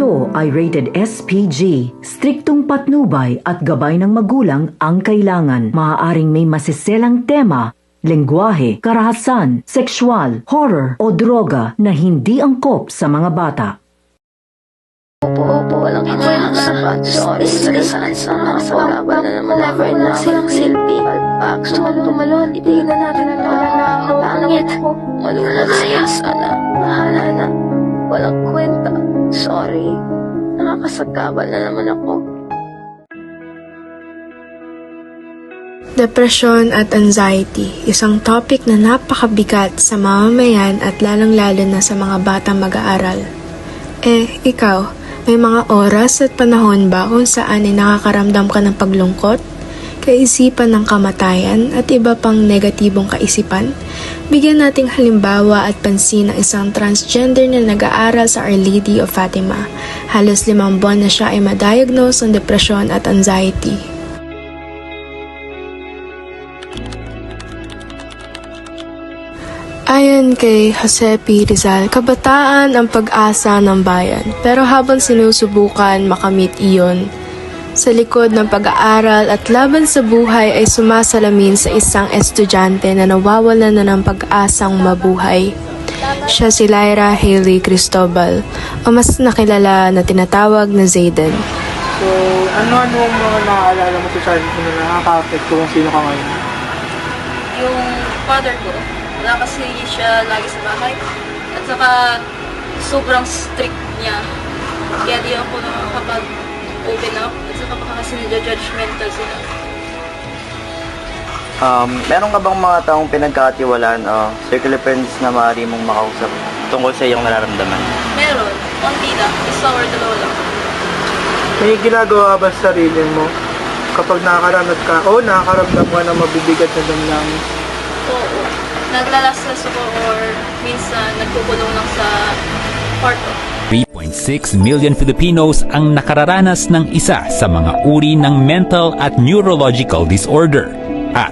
Ito ay rated SPG. Striktong patnubay at gabay ng magulang ang kailangan. Maaaring may masiselang tema, lengguwahe, karahasan, sexual, horror o droga na hindi angkop sa mga bata. Opo, opo, walang kwenta. Sorry, stresan sa mga wala na naman ako. Wala silang silbi. Palpak, tumalon, tumalon. Ibigin na natin ang wala na ako. Pangit. Malunod siya sana. Bahala na. Walang kwenta. Sorry. Nakakasagabal na naman ako. Depression at anxiety, isang topic na napakabigat sa mamamayan at lalong-lalo na sa mga batang mag-aaral. Eh, ikaw, may mga oras at panahon ba kung saan ay nakakaramdam ka ng paglungkot, kaisipan ng kamatayan at iba pang negatibong kaisipan? Bigyan nating halimbawa at pansin ng isang transgender na nag-aaral sa Our Lady of Fatima. Halos limang buwan na siya ay ma-diagnose ng depression at anxiety. Ayon kay Jose P. Rizal, kabataan ang pag-asa ng bayan. Pero habang sinusubukan makamit iyon, sa likod ng pag-aaral at laban sa buhay ay sumasalamin sa isang estudyante na nawawalan na ng pag-asang mabuhay. Siya si Lyra Haley Cristobal, o mas nakilala na tinatawag na Zayden. So, ano-ano ang mga naaalala mo sa childhood mo na nakaka-affect kung sino ka ngayon? yung father ko, wala kasi siya lagi sa bahay. At saka, sobrang strict niya. Kaya di ako nakakapag-open up. Saka baka kasi nagja-judgmental sila. Um, meron ka bang mga taong pinagkatiwalaan o circle of friends na maaari mong makausap tungkol sa iyong nararamdaman? Meron, konti lang, isa or dalawa lang. May ginagawa ba sa sarili mo kapag nakakaramdam ka o nakakaramdam ka ng mabibigat na damdamin? Oo. Naglalaslas ako or minsan nagkukulong lang sa kwarto. 3.6 million Filipinos ang nakararanas ng isa sa mga uri ng mental at neurological disorder. At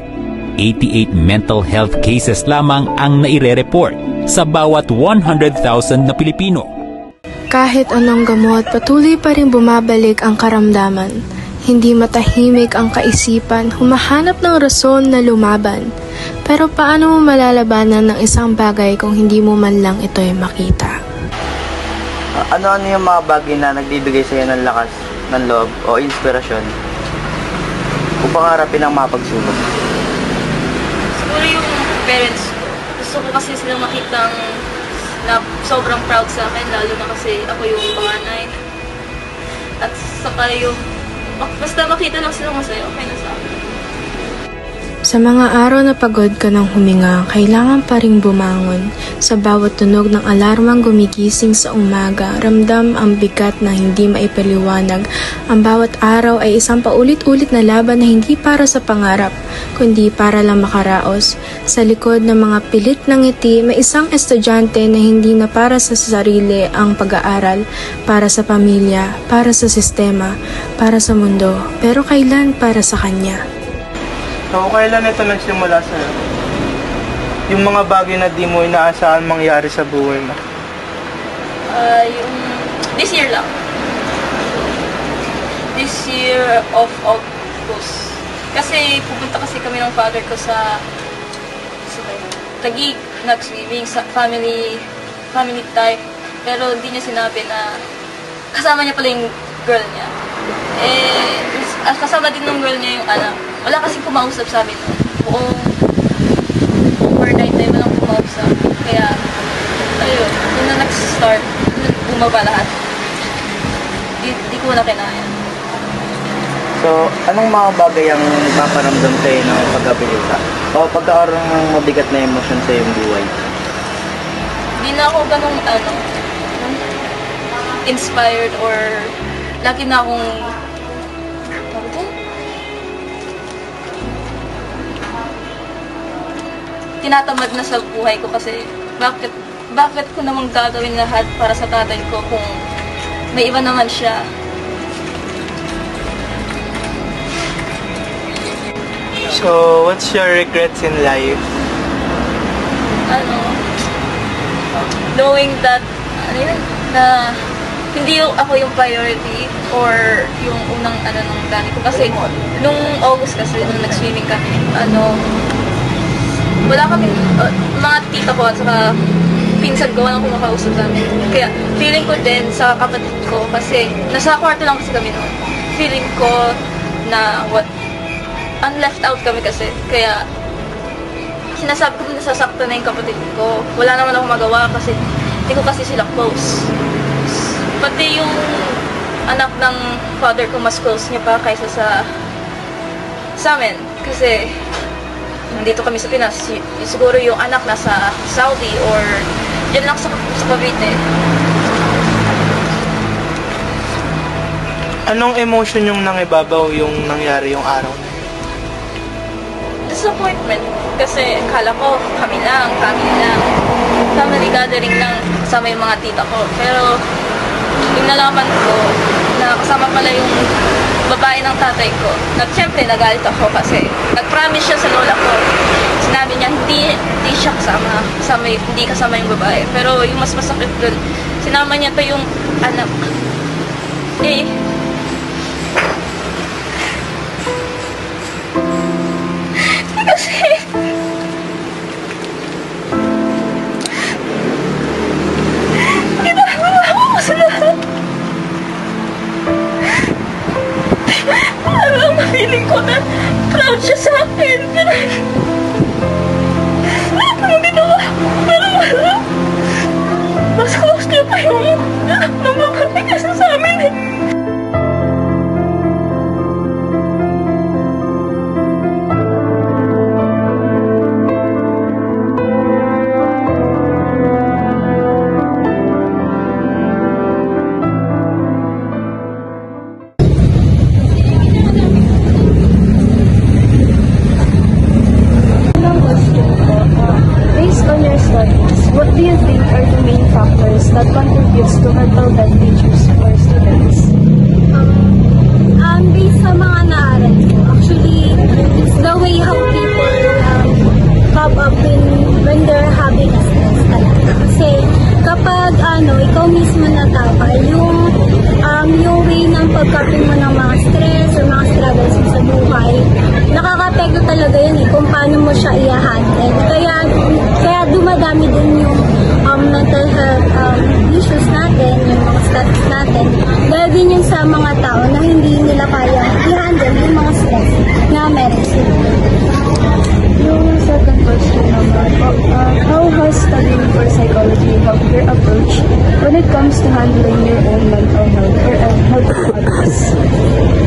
88 mental health cases lamang ang naire-report sa bawat 100,000 na Pilipino. Kahit anong gamot, patuloy pa rin bumabalik ang karamdaman. Hindi matahimik ang kaisipan, humahanap ng rason na lumaban. Pero paano mo malalabanan ng isang bagay kung hindi mo man lang ito'y makita? Ano-ano yung mga bagay na nagbibigay sa iyo ng lakas, ng loob o inspirasyon upang harapin ang mga pagsubok? Siguro yung parents ko. Gusto ko kasi silang makitang na sobrang proud sa akin, lalo na kasi ako yung panganay. At saka yung, basta makita lang sila masaya, okay na sa akin. Sa mga araw na pagod ka ng huminga, kailangan pa ring bumangon. Sa bawat tunog ng alarmang gumigising sa umaga, ramdam ang bigat na hindi maipaliwanag. Ang bawat araw ay isang paulit-ulit na laban na hindi para sa pangarap, kundi para lang makaraos. Sa likod ng mga pilit ng ngiti, may isang estudyante na hindi na para sa sarili ang pag-aaral, para sa pamilya, para sa sistema, para sa mundo, pero kailan para sa kanya. So, kailan ito nagsimula sa'yo? Yung mga bagay na di mo inaasahan mangyari sa buhay mo. Ah, yung, this year lang. This year of August. Kasi pupunta kasi kami ng father ko sa, sa Taguig, nag-swimming sa family, family time. Pero hindi niya sinabi na kasama niya pala yung girl niya. Eh, kasama din ng girl niya yung anak. Wala kasing kumausap sa amin. Buong overnight na walang kumausap. Kaya, ayun, yun na nag-start, bumaba lahat. Di, di ko na kinaya. So, anong mga bagay ang nagpaparamdam sa iyo ng pagkabilisa? O pagkakaroon ng mabigat na emosyon sa iyong buhay? Di na ako ganong, ano, inspired or lagi na akong tinatamad na sa buhay ko kasi bakit bakit ko namang gagawin lahat para sa tatay ko kung may iba naman siya. So, what's your regrets in life? Ano, knowing that, ano yun, na hindi yung ako yung priority or yung unang ano ng daddy ko. Kasi nung August kasi, nung nag-swimming kami, ano, wala kami, uh, mga tita ko at saka pinsan ko, walang kumakausap namin. Kaya feeling ko din sa kapatid ko kasi nasa kwarto lang kasi kami noon. Feeling ko na what, unleft out kami kasi. Kaya sinasabi ko nasasaktan na yung kapatid ko. Wala naman ako magawa kasi hindi ko kasi sila close. Pati yung anak ng father ko mas close niya pa kaysa sa sa amin. Kasi nandito kami sa Pinas. Siguro yung anak nasa Saudi or dyan lang sa, sa Cavite. Anong emotion yung nangibabaw yung nangyari yung araw na yun? Disappointment. Kasi kala ko kami lang, family lang. Family gathering lang kasama yung mga tita ko. Pero yung nalaman ko na kasama pala yung babae ng tatay ko. Nag, syempre, nagalit ako kasi nag-promise siya sa lola ko. Sinabi niya, hindi, hindi siya kasama. kasama. Hindi kasama yung babae. Pero yung mas masakit dun, sinama niya pa yung anak. Eh, Kaya, kaya dumadami din yung um, mental health um, issues natin, yung mga status natin, dahil din yun sa mga tao na hindi nila kaya i-handle yung mga stress na meron sila. Question naman, uh, how has studying for psychology helped your approach when it comes to handling your own mental health or uh, health of?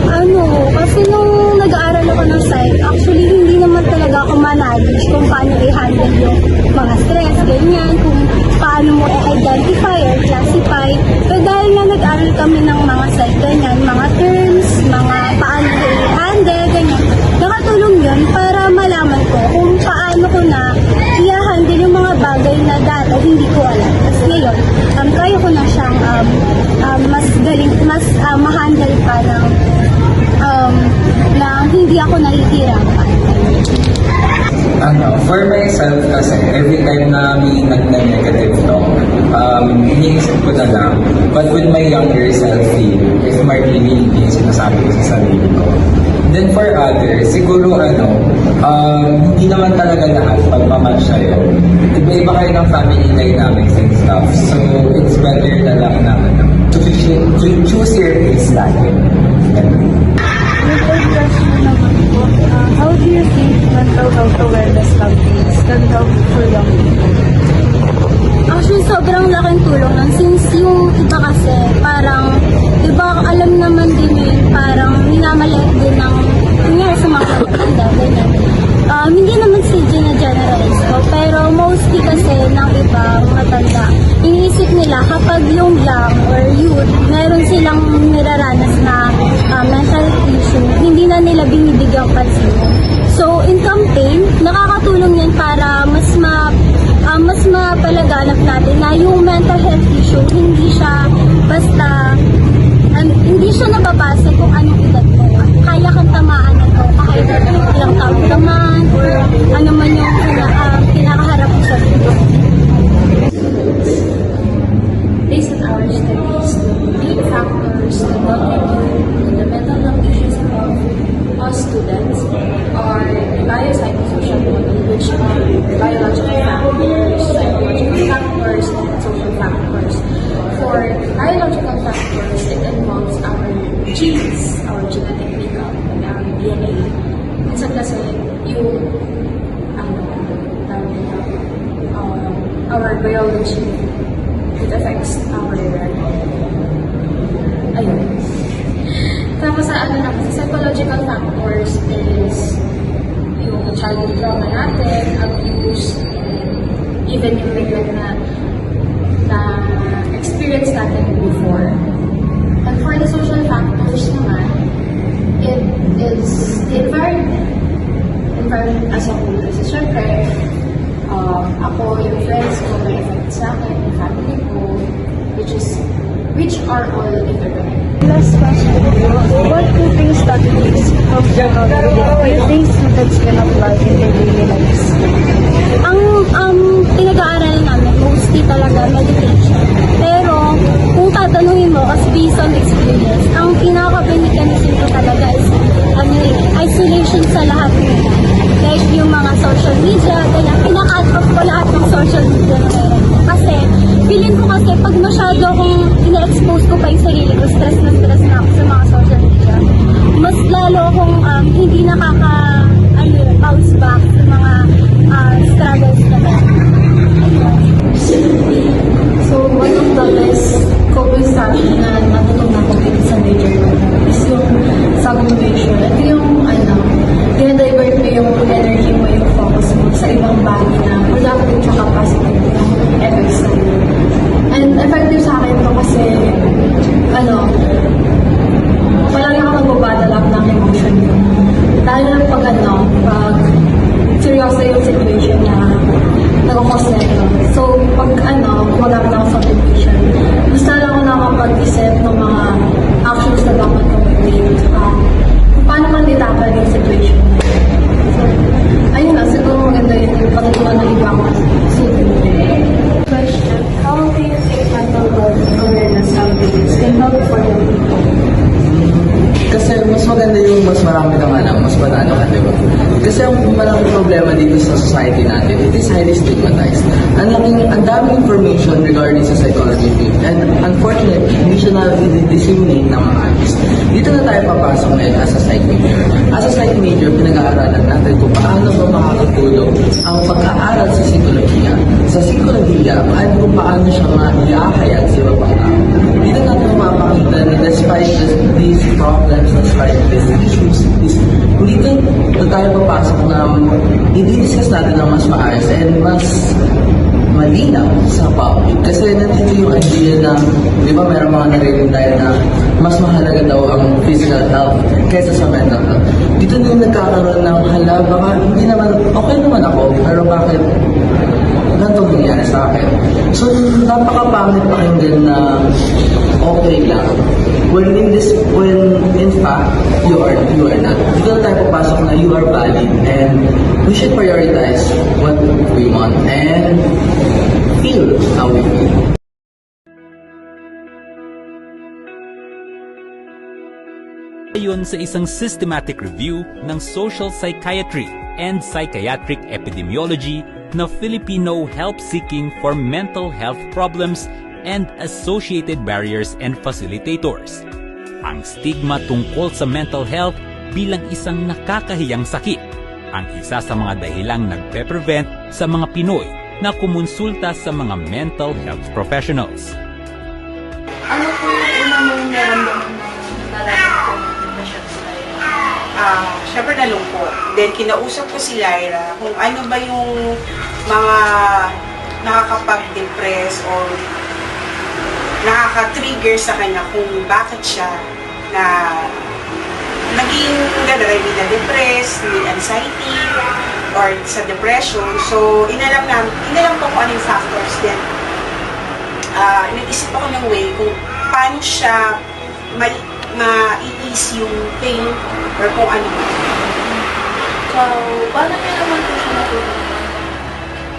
Ano, kasi nung nag-aaral ako ng psych, actually hindi naman talaga ako managed kung paano i-handle yung mga stress, ganyan, kung paano mo i-identify or classify. Pero dahil nga nag-aaral kami ng mga psych, ganyan, mga terms, mga paano i-handle, ganyan, nakatulong yun para malaman ko kung paano ko na i-handle yung mga bagay na dati hindi ko alam. Tapos ngayon, um, kaya ko na siyang um, um, mas galing, mas um, ma-handle pa ng um, na hindi ako nahihirapan. ano, for myself kasi, every time na may nag-negative talk, um, iniisip ko na lang, what would my younger self feel if maririnig yung sinasabi ko sa sarili ko? Then for others, siguro ano, um, hindi naman talaga lahat pagmamatch sa'yo. Iba-iba kayo ng family dynamics and stuff. So, it's better na lang na to, choo- to choose your pace lagi. Question naman po, uh, how do you think mental health awareness campaigns can help for young people? Actually, sobrang laking tulong nun. Since yung iba kasi, parang, iba alam naman din yun, parang minamaliit din ng, kunyari sa mga matanda, ganyan. Um, hindi naman si gina-generalize ko, pero mostly kasi ng iba, matanda, iniisip nila kapag yung young meron silang nilaranas na uh, mental issue, hindi na nila binibigyang pansin. So, in campaign, nakakatulong yan para mas ma ah, mas mapalaganap natin na yung mental health issue, hindi siya basta, an- hindi siya nababasa kung anong edad mo. Kaya kang tamaan nito kahit ilang taon ka man or ano man yung kina, ah, kinakaharap mo sa buhay. Based on our studies, psychology, it affects our ayun. Tapos sa ano naman, sa psychological factors is childhood trauma natin, abuse, even yung neglect na na experience natin before. And for the social factors naman, it is the environment. Environment as a whole. Kasi syempre, um, ako, yung friends ko, may effect sa akin, yung family ko, which is, which are all interconnected. Last question. What do things strategies of psychology do you think students can apply in their daily lives? Ang um, pinag-aaralan namin, mostly talaga meditation. Pero, kung tatanungin mo, as based on experience, ang pinaka-mechanism ko talaga is ano, eh, isolation sa lahat nila. Like yung mga social media, ganyan. Pinakat off ko lahat ng social media na meron. Feeling ko kasi pag masyado akong ina-expose ko pa yung sarili ko, stress na stress na ako sa mga social media, mas lalo akong um, hindi nakaka, ano yun, bounce back sa mga uh, struggles na meron. So, one of the best coping strategy na natutunan ko sa major ko is yung sublimation. Ito yung, ano, dinadivert mo yung energy mo, yung focus mo sa ibang bagay na productive tsaka positive yung effects na yun. And effective sa akin to kasi, ano, palagi ako nagbabottle up ng emotion ko. Dahil na pag ano, pag seryoso yung situation na nagkakos na ito. So, pag ano, gumagapit ako sa meditation, mas lalo ako nakakapag-isip ng mga actions na dapat kong gawin. Saka, kung paano man ditackle yung situation na yun. So, ayun na, siguro maganda yun yung pagkatuwa ng ibang student. Question, how do you think mental health awareness campaigns can help for the people? Kasi mas maganda yung mas marami kang alam, mas panalo ka, di ba? Kasi ang malaking problema dito sa society natin, it is highly stigmatized. Ang laking, ang daming information regarding sa psychology field. And unfortunately, hindi siya na-disseminate ng maayos. Dito na tayo papasok ngayon as a psych major. As a psych major, pinag-aaralan natin kung paano ba makakatulong ang pag-aaral sa psikolohiya. Sa psikolohiya, at kung paano siya ma-iahayag sa iba pang tao. Dito natin mapapakita na despite this, these problems, despite these issues, is, dito na tayo papasok na i-discuss natin ng mas maayos and mas malinaw sa public. Kasi nandito yung idea na, di ba meron mga narinig tayo na mas mahalaga daw ang physical health kaysa sa mental health. Dito na nagkakaroon ng hala, baka hindi naman, okay naman ako, pero bakit ganito nangyari sa akin. So, napakapangit pakinggan na okay lang. When in this, when in fact, you are, you are not. Dito tayo papasok na you are valid and we should prioritize what we want and feel how we feel. Ayon sa isang systematic review ng social psychiatry and psychiatric epidemiology na Filipino Help Seeking for Mental Health Problems and Associated Barriers and Facilitators. Ang stigma tungkol sa mental health bilang isang nakakahiyang sakit ang isa sa mga dahilang nagpe-prevent sa mga Pinoy na kumonsulta sa mga mental health professionals. Ano po yung una mong naramdaman ah, syempre nalungkot. Then, kinausap ko si Lyra kung ano ba yung mga nakakapag-depress or nakaka-trigger sa kanya kung bakit siya na naging gano'n, I mean, na-depress, may anxiety, or sa depression. So, inalam na, inalam ko kung ano yung factors. Then, ah nag-isip ako ng way kung paano siya ma- ma-ease yung pain or kung ano. So, paano niya naman po siya natulungan?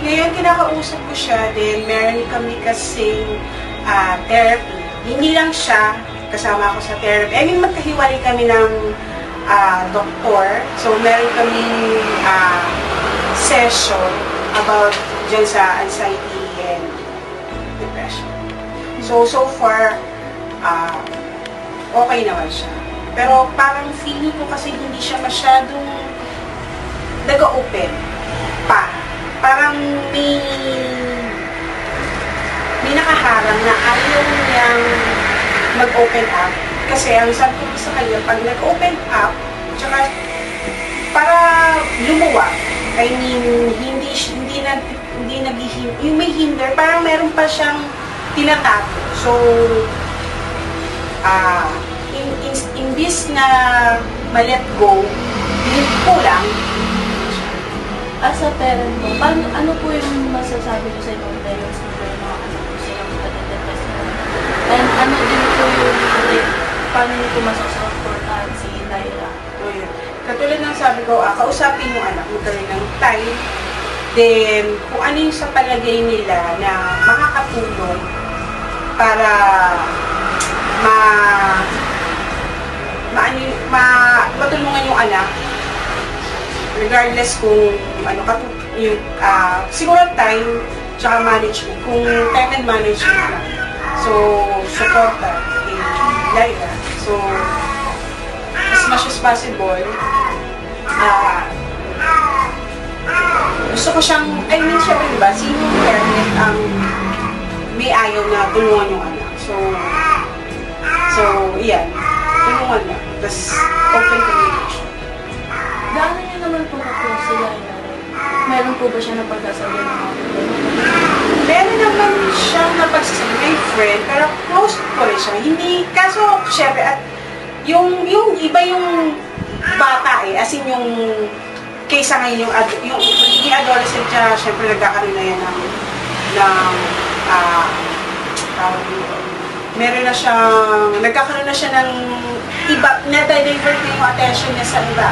Ngayon, kinakausap ko siya, then meron kami kasing ah, therapy. Hindi lang siya, kasama ako sa therapy. I mean, magkahiwalay kami ng ah, doktor. So, meron kami ah, session about dyan sa anxiety and depression. So, so far, ah, okay naman siya. Pero parang feeling ko kasi hindi siya masyadong nag-open pa. Parang may nakaharang na ayaw niyang mag-open up. Kasi ang sabi ko sa kanya, pag nag-open up, tsaka para lumuwa, I mean, hindi, hindi na, hindi naghihim, yung may hinder, parang meron pa siyang tinatago. So, ah, in, in, imbis na ma-let go, kulang, As a parent po, paano, ano po yung masasabi ko sa ibang parents na po yung mga anak ko silang pagdadepress na And ano din po yung, like, paano po masasuportahan si Lyra? So, yun. Katulad ng sabi ko, ah, kausapin yung anak mo kayo ng time. Then, kung ano yung sa palagay nila na makakatulong para ma ma, ano, ma matulungan yung anak. Regardless kung ano katu yung ah, siguro time tsaka management kung time and management lang so suporta kay Lyra so as much as possible, ah, gusto ko siyang, I mean, syempre, diba, sino parent ang may ayaw na tulungan yung anak. So, so, yan. Tulungan lang. Tapos, open communication. Gaano niyo naman po ka-close si Lyra? Meron po ba siya na pagkasabi ng mga? Meron naman siyang napagsasabi may friend, pero close ko rin siya. Hindi, kaso, syempre, at yung, yung iba yung bata eh, as in yung kaysa ngayon yung, ad, yung, yung adolescent siya, syempre nagkakaroon na yan ng, ng, ah, tawag dito. Meron na siyang, nagkakaroon na siya ng iba, na-divert na yung attention niya sa iba.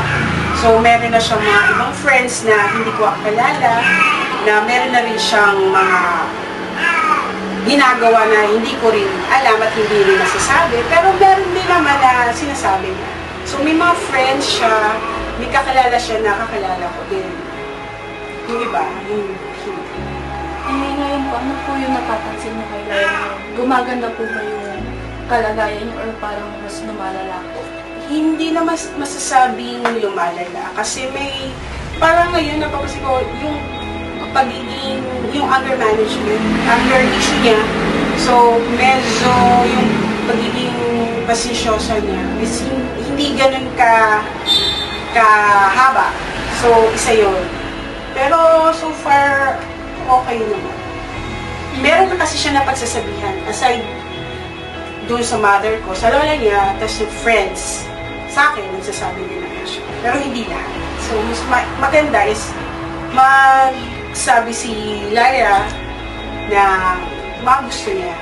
So, meron na siyang mga ibang friends na hindi ko kilala, na meron na rin siyang mga ginagawa na hindi ko rin alam at hindi rin nasasabi. Pero meron din naman na sinasabi niya. So, may mga friends siya, may kakilala siya na kakilala ko din. Yung iba, yung hindi. Eh, ngayon po, ano po yung napapansin niyo kay Lyra? Gumaganda po ba yung kalagayan niyo or parang mas lumalala po? hindi na mas masasabing lumalala. Kasi may parang ngayon napapansin ko yung pagiging yung anger management anger issue niya. So medyo yung pagiging pasensyosa niya is hin- hindi ganun ka kahaba. So isa yon pero so far okay naman meron na kasi siya na pagsasabihan aside doon sa mother ko, sa lola niya, tapos yung friends, sa akin, nagsasabi din naman siya. Pero hindi lahat. So, mas ma- maganda is magsabi si Lyra na mga gusto niya